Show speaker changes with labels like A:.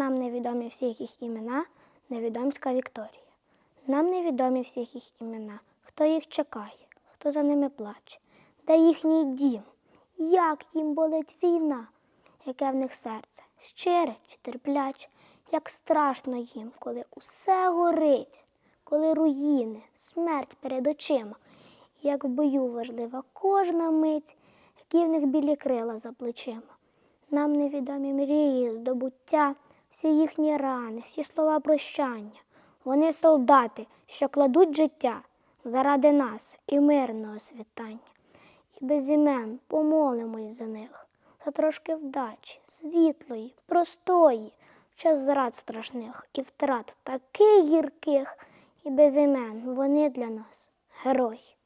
A: Нам невідомі всіх їх імена, невідомська Вікторія. Нам невідомі всіх їх імена, хто їх чекає, хто за ними плаче, де їхній дім, як їм болить війна, яке в них серце, щире чи терпляче, як страшно їм, коли усе горить, коли руїни, смерть перед очима, як в бою важлива кожна мить, які в них білі крила за плечима. Нам невідомі мрії, здобуття, всі їхні рани, всі слова прощання. Вони солдати, що кладуть життя заради нас і мирного світання. І без імен помолимось за них, за трошки вдачі, світлої, простої, в час зрад страшних і втрат таких гірких, і без імен вони для нас герої.